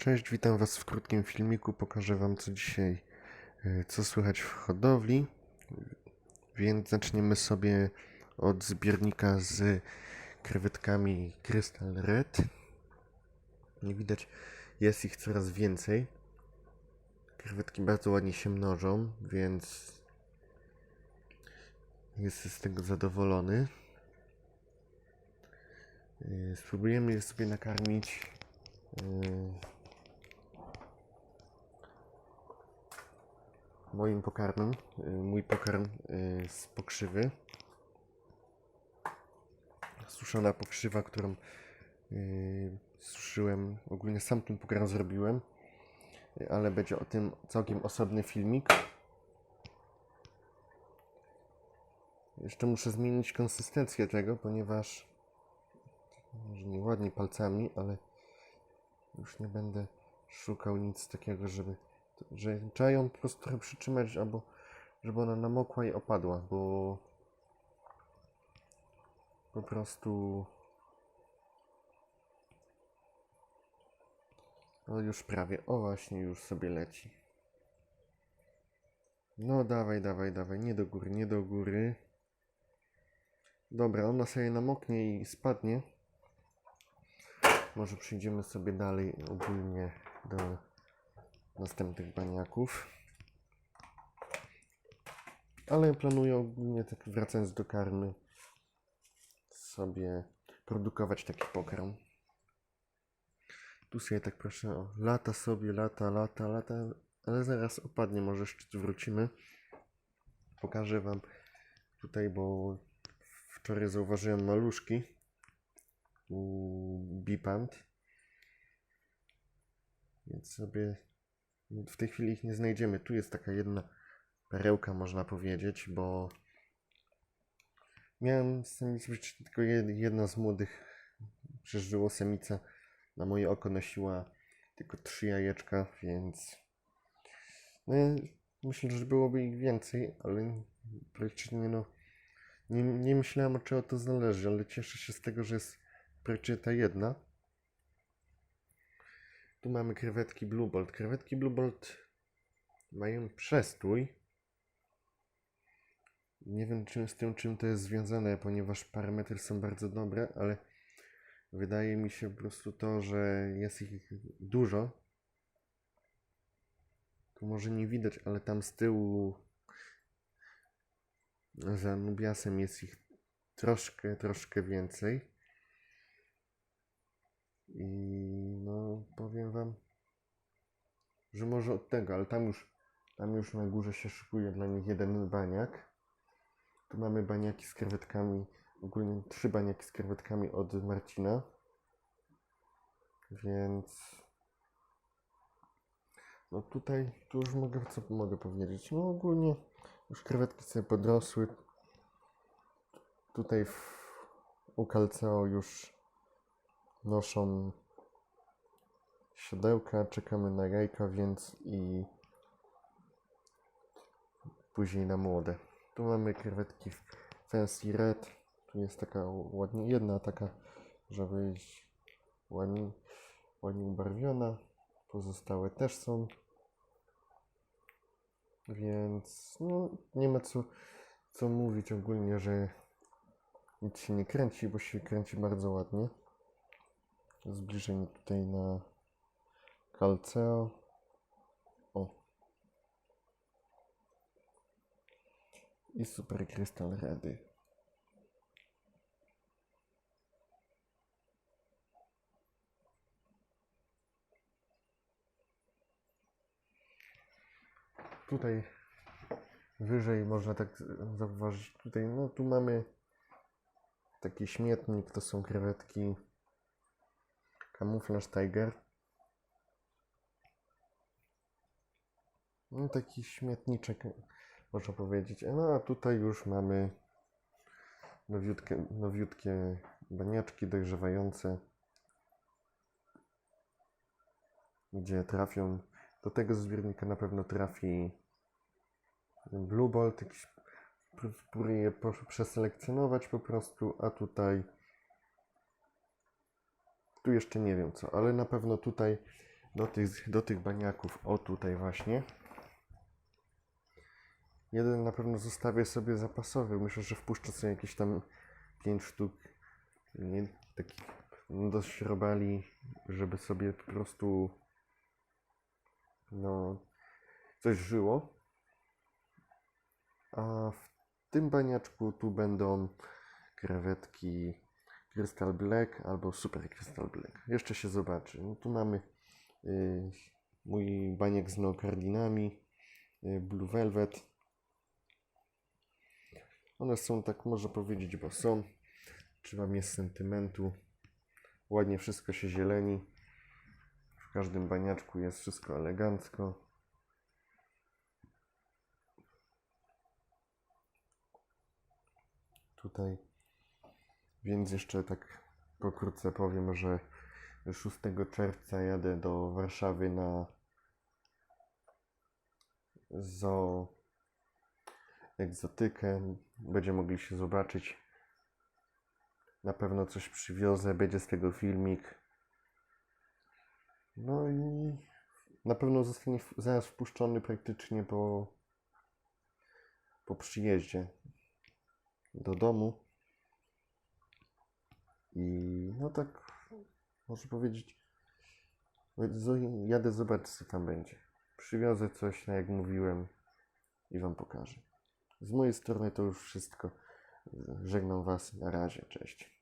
Cześć, witam Was w krótkim filmiku. Pokażę Wam co dzisiaj, e, co słychać w hodowli. Więc zaczniemy sobie od zbiornika z krewetkami Crystal Red. Nie widać, jest ich coraz więcej. Krewetki bardzo ładnie się mnożą, więc jestem z tego zadowolony. E, Spróbujemy je sobie nakarmić e, moim pokarmem, y, mój pokarm y, z pokrzywy. Suszona pokrzywa, którą y, suszyłem, ogólnie sam ten pokarm zrobiłem, ale będzie o tym całkiem osobny filmik. Jeszcze muszę zmienić konsystencję tego, ponieważ może nie ładnie palcami, ale już nie będę szukał nic takiego, żeby że trzeba ją po prostu trochę przytrzymać, albo żeby ona namokła i opadła, bo po prostu no już prawie, o właśnie już sobie leci. No dawaj, dawaj, dawaj, nie do góry, nie do góry. Dobra, ona sobie namoknie i spadnie. Może przyjdziemy sobie dalej ogólnie do następnych baniaków. Ale planuję ogólnie, tak wracając do karmy, sobie produkować taki pokarm. Tu sobie tak proszę, o, lata sobie, lata, lata, lata, ale zaraz opadnie, może jeszcze tu wrócimy. Pokażę Wam tutaj, bo wczoraj zauważyłem maluszki u Bipant. Więc sobie w tej chwili ich nie znajdziemy. Tu jest taka jedna perełka, można powiedzieć, bo miałem samic, tylko jed- jedna z młodych przeżyło samica. Na moje oko nosiła tylko trzy jajeczka, więc no, myślę, że byłoby ich więcej, ale praktycznie no nie, nie myślałem, od czego to zależy, ale cieszę się z tego, że jest praktycznie ta jedna. Tu mamy krewetki Blue Bolt. Krewetki Blue Bolt mają przestój. Nie wiem czym, z tym, czym to jest związane, ponieważ parametry są bardzo dobre, ale wydaje mi się po prostu to, że jest ich dużo. Tu może nie widać, ale tam z tyłu za Nubiasem jest ich troszkę, troszkę więcej. I powiem wam, że może od tego, ale tam już, tam już na górze się szykuje dla nich jeden baniak. Tu mamy baniaki z krewetkami, ogólnie trzy baniaki z krewetkami od Marcina. Więc no tutaj, tu już mogę, co mogę powiedzieć? No ogólnie już krewetki sobie podrosły. Tutaj w, u Calceo już noszą siodełka, czekamy na jajka, więc i później na młode. Tu mamy krewetki Fancy Red. Tu jest taka ładnie, jedna taka, żeby być ładnie, ładnie ubarwiona. Pozostałe też są. Więc no, nie ma co, co mówić ogólnie, że nic się nie kręci, bo się kręci bardzo ładnie zbliżenie tutaj na Calceo. O. I Super Crystal Redy. Tutaj wyżej można tak zauważyć, tutaj no tu mamy taki śmietnik, to są krewetki Kamuflaż Tiger. No, taki śmietniczek, można powiedzieć. No a tutaj już mamy nowiutkie, nowiutkie baniaczki dojrzewające, gdzie trafią. Do tego zbiornika na pewno trafi Blue Bolt. Jakiś, spróbuję je przeselekcjonować po prostu, a tutaj tu jeszcze nie wiem co, ale na pewno tutaj do tych, do tych baniaków. O tutaj właśnie. Jeden na pewno zostawię sobie zapasowy. Myślę, że wpuszczę sobie jakieś tam 5 sztuk nie, takich dość robali, żeby sobie po prostu no coś żyło. A w tym baniaczku tu będą krewetki Crystal Black albo Super Crystal Black. Jeszcze się zobaczy. No tu mamy y, mój baniak z neokardinami, y, Blue Velvet. One są, tak można powiedzieć, bo są. Trzeba mieć sentymentu. Ładnie wszystko się zieleni. W każdym baniaczku jest wszystko elegancko. Tutaj. Więc jeszcze tak pokrótce powiem, że 6 czerwca jadę do Warszawy na zoo egzotykę. Będziemy mogli się zobaczyć. Na pewno coś przywiozę, będzie z tego filmik. No i na pewno zostanie zaraz wpuszczony praktycznie po, po przyjeździe do domu. I no tak, można powiedzieć, jadę zobaczyć, co tam będzie. Przywiozę coś, tak jak mówiłem, i Wam pokażę. Z mojej strony to już wszystko. Żegnam Was. Na razie. Cześć.